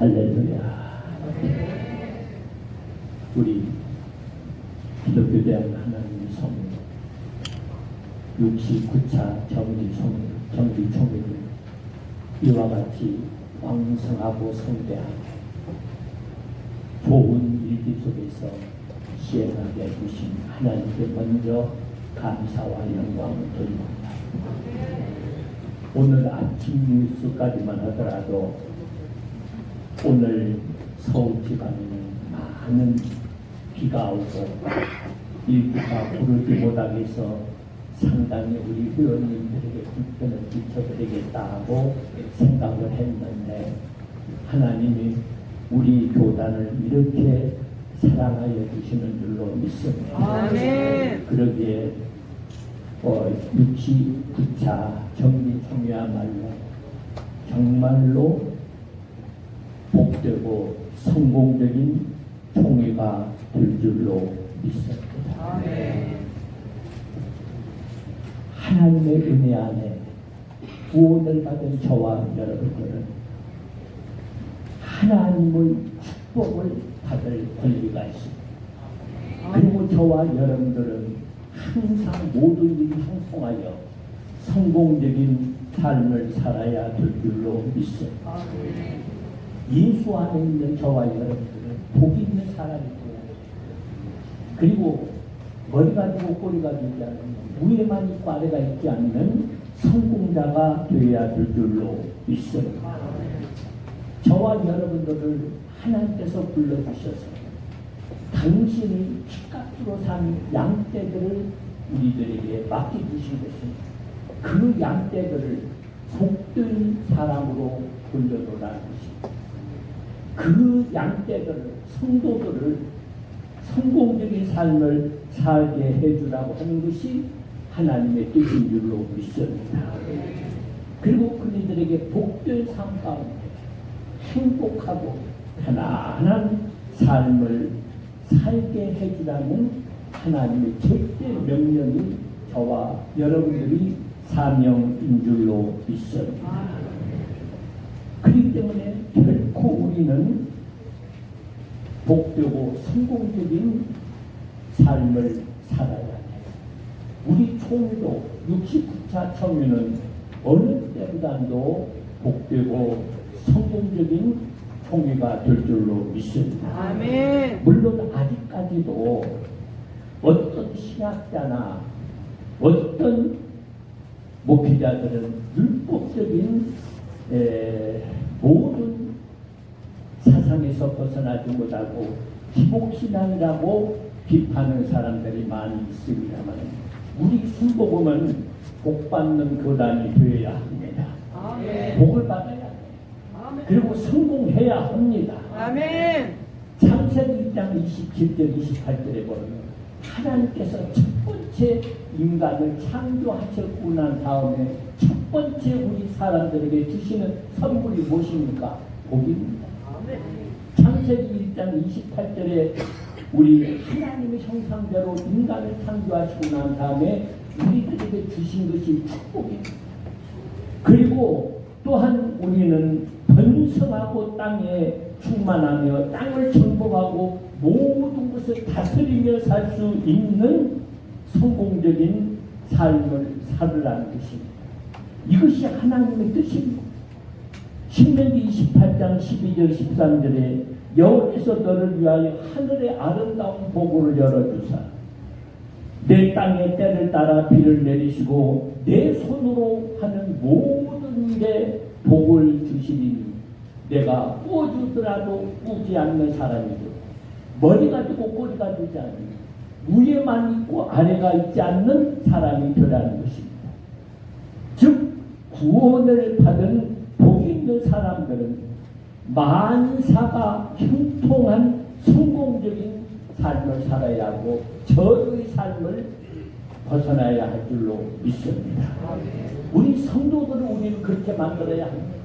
할렐루야. 우리 기독교 대학 하나님의 성령 69차 정기 성령, 정기 총회를 이와 같이 왕성하고 성대하게 좋은 일기 속에서 시행하게 해주신 하나님께 먼저 감사와 영광을 드립니다. 오늘 아침 뉴스까지만 하더라도 오늘 서울 지방에는 많은 비가 오고 일기가 부르지 못하게 해서 상당히 우리 회원님들에게 불편을 끼쳐드리겠다 하고 생각을 했는데 하나님이 우리 교단을 이렇게 사랑하여 주시는 줄로 믿습니다. 아멘. 그러기에 어, 유치 부차 정기총회야말로 정말로 복되고 성공적인 총회가 될 줄로 믿습니다. 하나님의 은혜 안에 구원을 받은 저와 여러분들은 하나님의 축복을 받을 권리가 있습니다. 그리고 저와 여러분들은 항상 모든 일이 형성하여 성공적인 삶을 살아야 될 줄로 믿습니다. 아멘. 예수 안에 있는 저와 여러분들은 복이 있는 사람이 되어야 돼요. 그리고 머리가 되고 꼬리가 되지 않는 위에만 있고 아래가 있지 않는 성공자가 되어야 될 줄로 믿습니다. 저와 여러분들을 하나님께서 불러주셔서 당신이 피값으로 산 양떼들을 우리들에게 맡겨주신 것입니다. 그 양떼들을 복된 사람으로 돌려놓으라는 것입니다. 그 양떼들을, 성도들을 성공적인 삶을 살게 해주라고 하는 것이 하나님의 뜻인 줄로 믿습니다. 그리고 그들에게 복된 삶 가운데 행복하고 편안한 삶을 살게 해주라는 하나님의 절대 명령이 저와 여러분들이 사명인 줄로 믿습니다. 그렇기 때문에 결코 우리는 복되고 성공적인 삶을 살아야 해요. 우리 총회도 69차 청회는 어느 때보다도 복되고 성공적인 총회가 될 줄로 믿습니다. 아멘. 물론 아직까지도 어떤 신학자나 어떤 목회자들은 율법적인 에, 모든 사상에서 벗어나지 못하고 기복신앙이라고 비판하는 사람들이 많이 있습니다만 우리 순복음은 복받는 교단이 되어야 합니다. 아멘. 복을 받아야 돼요. 아멘. 그리고 성공해야 합니다. 아멘. 창세기 1장 27절 28절에 보면 하나님께서 첫 번째 인간을 창조하셨고 난 다음에 첫 번째 우리 사람들에게 주시는 선물이 무엇입니까? 복입니다. 아멘. 창세기 1장 28절에 우리 하나님의 형상대로 인간을 창조하시고 난 다음에 우리들에게 주신 것이 축복입니다. 그리고 또한 우리는 번성하고 땅에 충만하며 땅을 정복하고 모든 것을 다스리며 살 수 있는 성공적인 삶을 살으라는 것입니다. 이것이 하나님의 뜻입니다. 신명기 28장 12절 13절에 여호께서 너를 위하여 하늘의 아름다운 보고를 열어주사 내 땅의 때를 따라 비를 내리시고 내 손으로 하는 모든 일에 복을 주시리니 내가 꾸어주더라도 꾸지 않는 사람이고 머리가 되고 꼬리가 되지 않는 위에만 있고 아래가 있지 않는 사람이 되라는 것입니다. 즉 구원을 받은 복 있는 사람들은 만사가 형통한 성공적인 삶을 살아야 하고 저의 삶을 벗어나야 할 줄로 믿습니다. 우리 성도들을 우리는 그렇게 만들어야 합니다.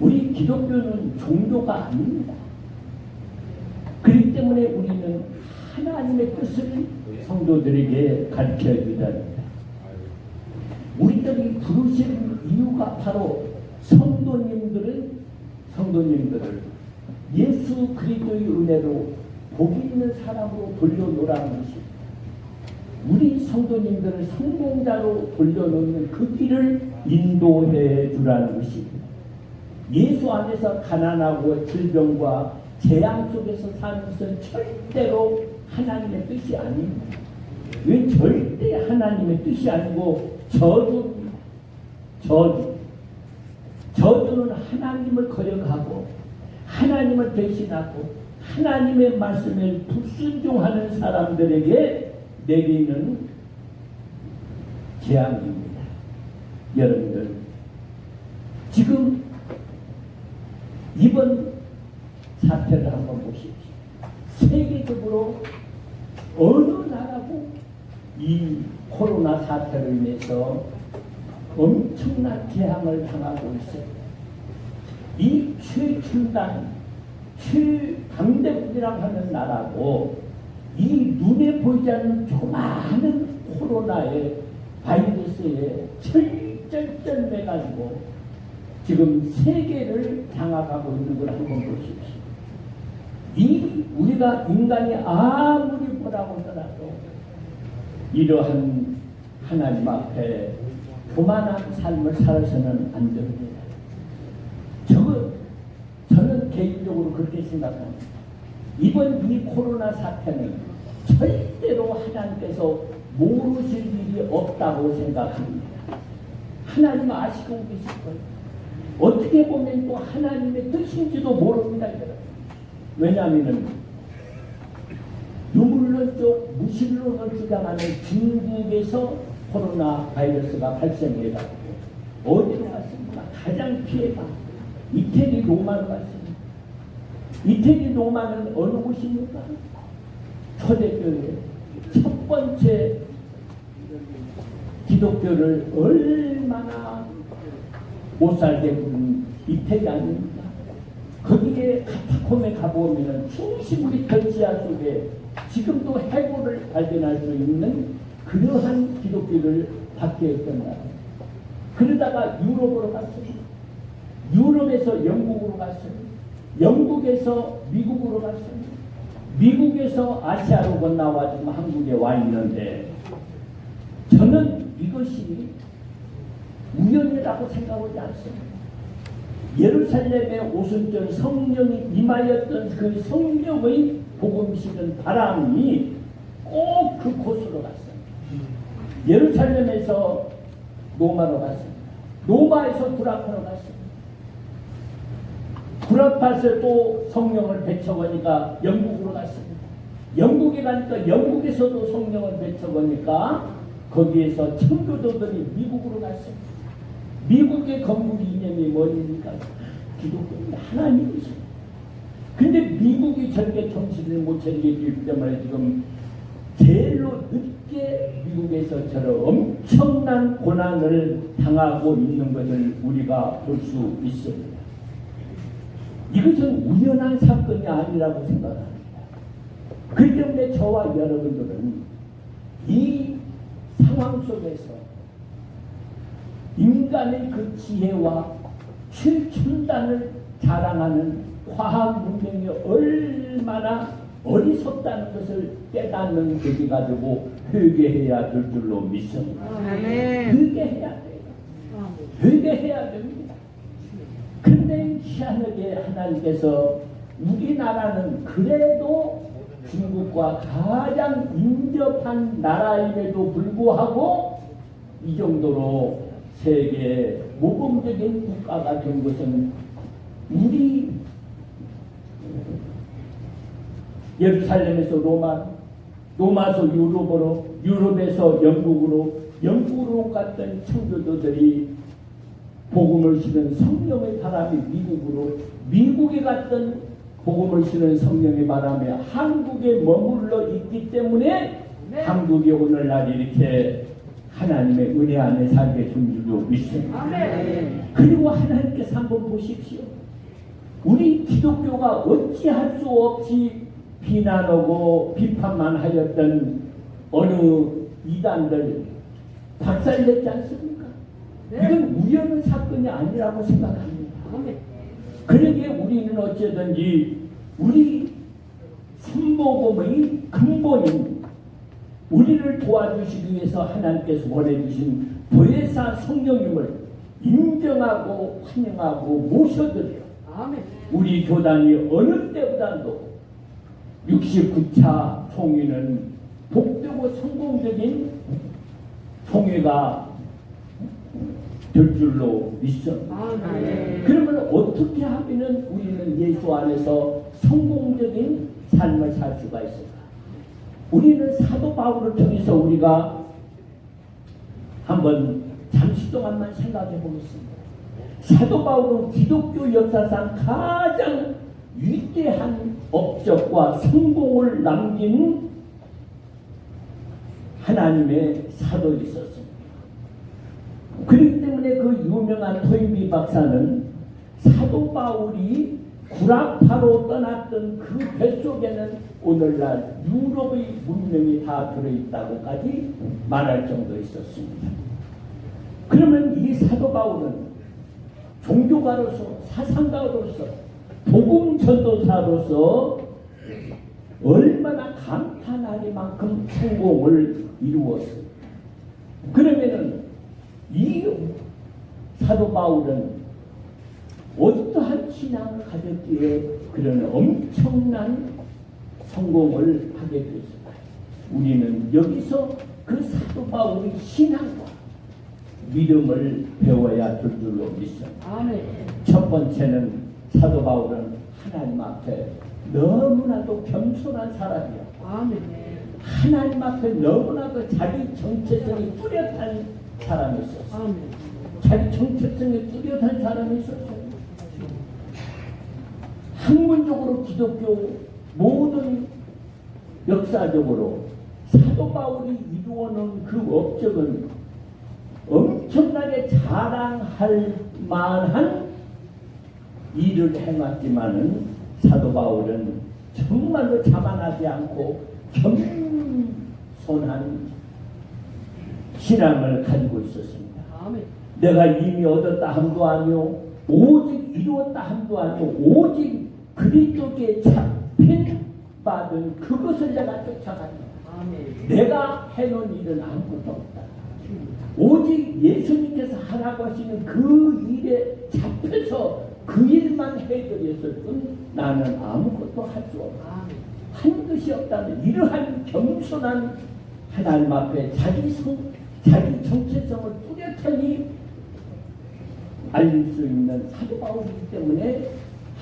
우리 기독교는 종교가 아닙니다. 그렇기 때문에 우리는 하나님의 뜻을 성도들에게 가르쳐 합니다. 우리들이 부르신 이유가 바로 성도님들을 성 성도님들을 예수 그리스도의 은혜로 복 있는 사람으로 돌려놓으라는 것이 우리 성도님들을 성공자로 돌려놓는 그 길을 인도해 주라는 것입니다. 예수 안에서 가난하고 질병과 재앙 속에서 사는 것은 절대로 하나님의 뜻이 아닙니다. 왜 절대 하나님의 뜻이 아니고 저주입니다. 저주. 저주는 하나님을 거역하고 하나님을 배신하고 하나님의 말씀에 불순종하는 사람들에게 내리는 재앙입니다. 여러분들 지금 이번 사태를 한번 보십시오. 세계적으로 어느 나라고 이 코로나 사태로 인해서 엄청난 재앙을 당하고 있어요. 이 최첨단, 최강대국이라고 하는 나라고 이 눈에 보이지 않는 조그마한 코로나의 바이러스에 철절절매가지고 지금 세계를 장악하고 있는 걸 한번 보십시오. 이 우리가 인간이 아무리 뭐라고 하더라도 이러한 하나님 앞에 교만한 삶을 살아서는 안 됩니다. 저, 저는 개인적으로 그렇게 생각합니다. 이번 이 코로나 사태는 절대로 하나님께서 모르실 일이 없다고 생각합니다. 하나님 아시고 계실 거예요. 어떻게 보면 또 하나님의 뜻인지도 모릅니다. 여러분. 왜냐하면 유물론적 무신론을 주장하는 중국에서 코로나 바이러스가 발생해가지고 어디로 갔습니까? 가장 피해가 이태리 로마로 갔습니다. 이태리 로마는 어느 곳입니까? 초대교회 첫 번째 기독교를 얼마나 못 살게 부른 이태리 아닙니까? 거기에 카타콤에 가보면 충실히 별지하 속에 지금도 해골을 발견할 수 있는 그러한 기독교를 받게 했던 나라. 그러다가 유럽으로 갔습니다. 유럽에서 영국으로 갔습니다. 영국에서 미국으로 갔습니다. 미국에서 아시아로 건너와 지금 한국에 와 있는데 저는 이것이 우연이라고 생각하지 않습니다. 예루살렘에 오순절 성령이 임하였던 그 성령의 복음시는 바람이 꼭 그 곳으로 갔습니다. 예루살렘에서 로마로 갔습니다. 로마에서 구라파로 갔습니다. 구라파에서 또 성령을 배쳐보니까 영국으로 갔습니다. 영국에 가니까 영국에서도 성령을 배쳐보니까 거기에서 청교도들이 미국으로 갔습니다. 미국의 건국 이념이 뭐입니까? 기독교입니다. 하나님이십니다. 근데 미국이 저렇게 정신을 못 차리기 때문에 지금 제일로 늦 게 미국에서 저런 엄청난 고난을 당하고 있는 것을 우리가 볼 수 있습니다. 이것은 우연한 사건이 아니라고 생각합니다. 그렇기 때문에 저와 여러분들은 이 상황 속에서 인간의 그 지혜와 최첨단을 자랑하는 과학 문명이 얼마나 어리석다는 것을 깨닫는 계기가 되고 회개해야 될 줄로 믿습니다. 아멘. 회개해야 돼요. 회개해야 됩니다. 근데 희한하게 하나님께서 우리나라는 그래도 중국과 가장 인접한 나라임에도 불구하고 이 정도로 세계 모범적인 국가가 된 것은 우리 예루살렘에서 로마, 로마에서 유럽으로, 유럽에서 영국으로, 영국으로 갔던 청교도들이 복음을 실은 성령의 바람이 미국으로, 미국에 갔던 복음을 실은 성령의 바람에 한국에 머물러 있기 때문에 네. 한국이 오늘날 이렇게 하나님의 은혜 안에 살게 준 줄로 믿습니다. 아멘. 그리고 하나님께서 한번 보십시오. 우리 기독교가 어찌할 수 없이 비난하고 비판만 하였던 어느 이단들 박살냈지 않습니까? 네. 이건 우연한 사건이 아니라고 생각합니다. 아멘. 그러기에 우리는 어쩌든지 우리 순복음의 근본인 우리를 도와주시기 위해서 하나님께서 보내주신 보혜사 성령님을 인정하고 환영하고 모셔드려요. 아멘. 우리 교단이 어느 때보다도 69차 총회는 복되고 성공적인 총회가 될 줄로 믿습니다. 아멘. 그러면 어떻게 하면 우리는 예수 안에서 성공적인 삶을 살 수가 있을까? 우리는 사도 바울을 통해서 우리가 한번 잠시 동안만 생각해 보겠습니다. 사도 바울은 기독교 역사상 가장 위대한 업적과 성공을 남긴 하나님의 사도였었습니다. 그렇기 때문에 그 유명한 토인비 박사는 사도 바울이 구라파로 떠났던 그 뱃속에는 오늘날 유럽의 문명이 다 들어있다고까지 말할 정도였었습니다. 그러면 이 사도 바울은 종교가로서 사상가로서 복음 전도사로서 얼마나 감탄하리만큼 성공을 이루었습니다. 그러면은 이 사도 바울은 어떠한 신앙을 가졌기에 그런 엄청난 성공을 하게 되었을까요? 우리는 여기서 그 사도 바울의 신앙과 믿음을 배워야 될 줄로 믿습니다. 아멘. 첫 번째는 사도 바울은 하나님 앞에 너무나도 겸손한 사람이야. 아멘. 하나님 앞에 너무나도 자기 정체성이 뚜렷한 사람이 있었어. 아멘. 자기 정체성이 뚜렷한 사람이 있었어요. 학문적으로 기독교 모든 역사적으로 사도 바울이 이루어놓은 그 업적은 엄청나게 자랑할 만한 일을 행했지만은 사도 바울은 정말로 자만하지 않고 겸손한 신앙을 가지고 있었습니다. 아멘. 내가 이미 얻었다 함도 아니오 오직 이루었다 함도 아니오 오직 그리스도께 잡힌 받은 그것을 내가. 아멘. 내가 해놓은 일은 아무것도 없다. 오직 예수님께서 하라고 하시는 그 일에 잡혀서 그 일만 해드렸을 뿐 나는 아무것도 할 수 없다. 한 것이 없다는 이러한 겸손한 하나님 앞에 자기 성, 자기 정체성을 뚜렷하니 알릴 수 있는 사도 바울이기 때문에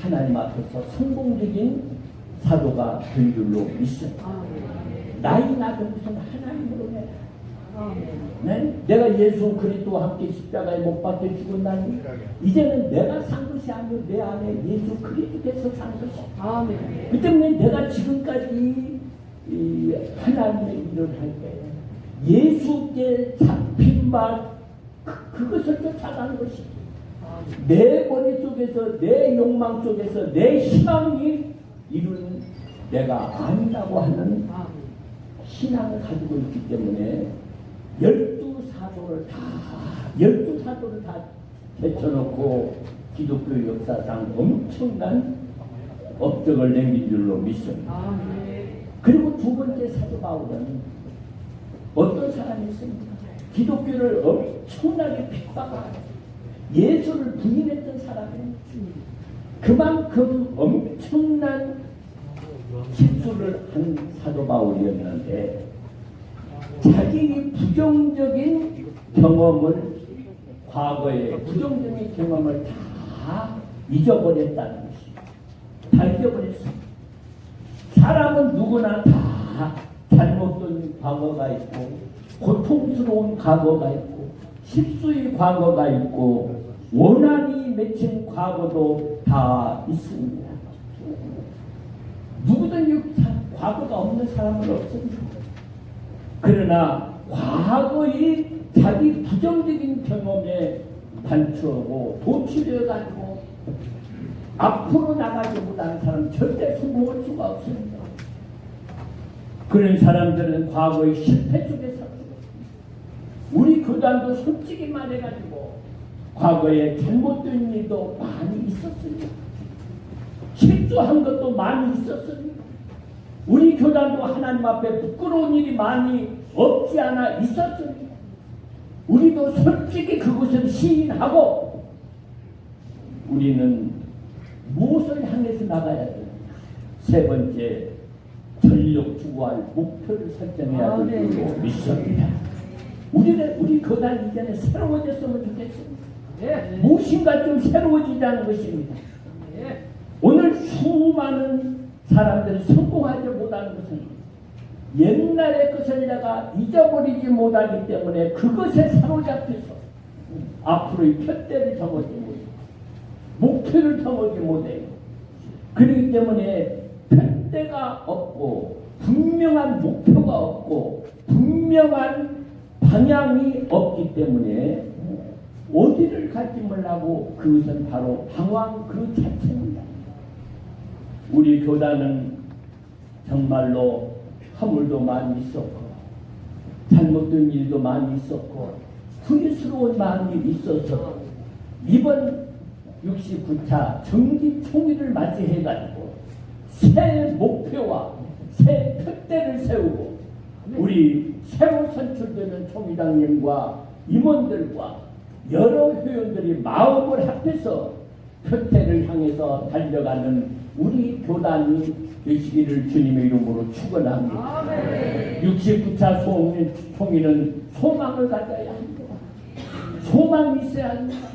하나님 앞에서 성공적인 사도가 된 줄로 믿습니다. 아멘. 나이 나도 무슨 하나님으로 해. 네? 내가 예수 그리스도와 함께 십자가에 못 박혀 죽었나니 이제는 내가 산 것이 아니고 내 안에 예수 그리스도께서 산 것이. 아멘. 그 때문에 내가 지금까지 이 하나님의 일을 할 때 예수께 잡힌 바 그- 그것을 쫓아가는 것이 아멘. 내 머릿속에서 내 욕망 속에서 내 희망이 이룬 내가 아니라고 하는 아멘. 신앙을 가지고 있기 때문에 열두 사도를 다 열두 사도를 다 제쳐놓고 기독교 역사상 엄청난 업적을 남긴 줄로 믿습니다. 아멘. 그리고 두 번째 사도 바울은 어떤 사람이었습니까? 기독교를 엄청나게 핍박하고 예수를 부인했던 사람이에요. 그만큼 엄청난 실수를 한 사도 바울이었는데 자기 부정적인 경험을 과거의 부정적인 경험을 다 잊어버렸다는 것입니다. 다 잊어버렸어요. 사람은 누구나 다 잘못된 과거가 있고 고통스러운 과거가 있고 실수의 과거가 있고 원한이 맺힌 과거도 다 있습니다. 누구든지 사- 과거가 없는 사람은 없습니다. 그러나 과거의 자기 부정적인 경험에 단추하고 도취되어 가지고 앞으로 나가지 못하는 사람은 절대 성공할 수가 없습니다. 그런 사람들은 과거의 실패 속에 살고 우리 교단도 솔직히 말해가지고 과거에 잘못된 일도 많이 있었습니다. 실수한 것도 많이 있었습니다. 우리 교단도 하나님 앞에 부끄러운 일이 많이 없지 않아 있었습니다. 우리도 솔직히 그것을 시인하고 우리는 무엇을 향해서 나가야 되는가? 세 번째, 전력 추구할 목표를 설정해야 될 줄로 믿습니다. 우리는 우리 교단 이전에 새로워졌으면 좋겠습니다. 네. 무엇인가 좀 새로워지자는 것입니다. 네. 오늘 수많은 사람들이 성공하지 못하는 것은 옛날의 것을 내가 잊어버리지 못하기 때문에 그것에 사로잡혀서 앞으로의 표대를 정하지 못해요. 목표를 정하지 못해요. 그렇기 때문에 표대가 없고 분명한 목표가 없고 분명한 방향이 없기 때문에 어디를 갈지 몰라고 그것은 바로 방황 그 자체입니다. 우리 교단은 정말로 허물도 많이 있었고 잘못된 일도 많이 있었고 후회스러운 마음이 있어서 이번 69차 정기 총회를 맞이해가지고 새 목표와 새 표대를 세우고 우리 새로 선출되는 총회장님과 임원들과 여러 회원들이 마음을 합해서 표태를 향해서 달려가는 우리 교단이 되시기를 주님의 이름으로 축원합니다. 아멘. 69차 송- 총회는 소망을 가져야 합니다. 소망이 있어야 합니다.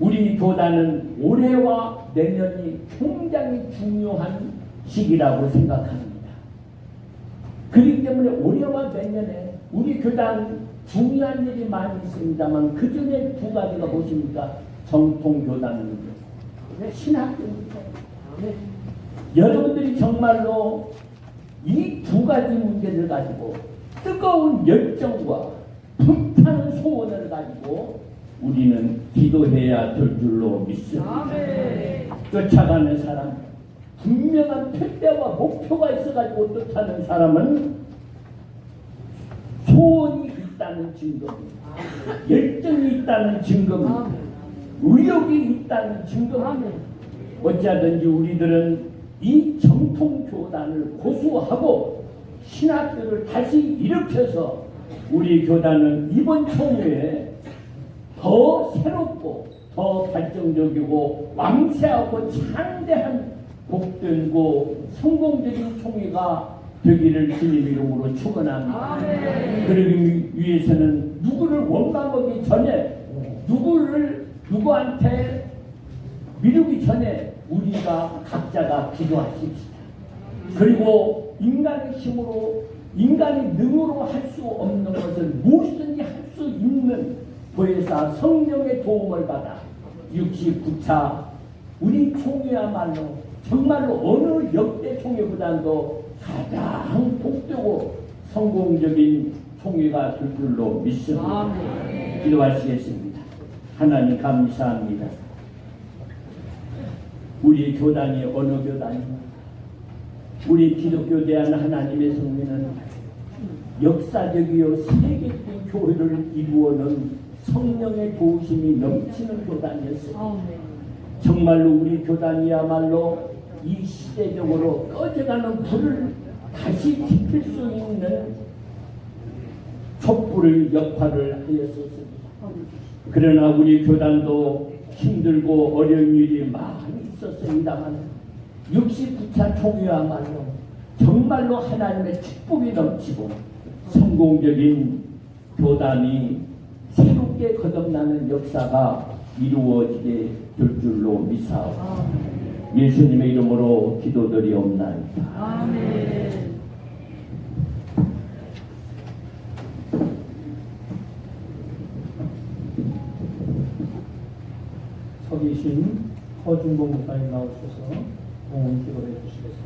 우리 교단은 올해와 내년이 굉장히 중요한 시기라고 생각합니다. 그렇기 때문에 올해와 내년에 우리 교단 중요한 일이 많이 있습니다만 그 중에 두 가지가 무엇입니까? 정통 교단 문제, 신학 문제. 아멘. 여러분들이 정말로 이 두 가지 문제를 가지고 뜨거운 열정과 불타는 소원을 가지고 우리는 기도해야 될 줄로 믿습니다. 아멘. 쫓아가는 사람, 분명한 표대와 목표가 있어가지고 쫓아가는 사람은 소원이 있다는 증거입니다. 열정이 있다는 증거입니다. 의욕이 있다는. 아멘. 어찌하든지 우리들은 이 정통 교단을 고수하고 신학교를 다시 일으켜서 우리 교단은 이번 총회에 더 새롭고 더 발전적이고 왕세하고 창대한 복된고 성공적인 총회가 되기를 주님 이름으로 축원합니다. 그러기 위해서는 누구를 원망하기 전에 누구를 누구한테 미루기 전에 우리가 각자가 기도하십시다. 그리고 인간의 힘으로 인간의 능으로 할 수 없는 것을 무엇이든지 할 수 있는 보혜사 성령의 도움을 받아 69차 우리 총회야말로 정말로 어느 역대 총회보다도 가장 복되고 성공적인 총회가 될 줄로 믿습니다. 기도하시겠습니다. 하나님 감사합니다. 우리 교단이 어느 교단입니까? 우리 기독교 대한 하나님의 성민은 역사적이요 세계적인 교회를 이루어는 성령의 도우심이 넘치는 교단이었습니다. 아멘. 정말로 우리 교단이야말로 이 시대적으로 꺼져가는 불을 다시 지필 수 있는 촛불의 역할을 하였었습니다. 그러나 우리 교단도 힘들고 어려운 일이 많이 있었습니다만 69차 총회야말로 정말로 하나님의 축복이 넘치고 성공적인 교단이 새롭게 거듭나는 역사가 이루어지게 될 줄로 믿사오. 예수님의 이름으로 기도드리옵나이다. 아멘. 서 계신 허준봉 목사님 나오셔서 공헌 기도를 해주시겠습니다.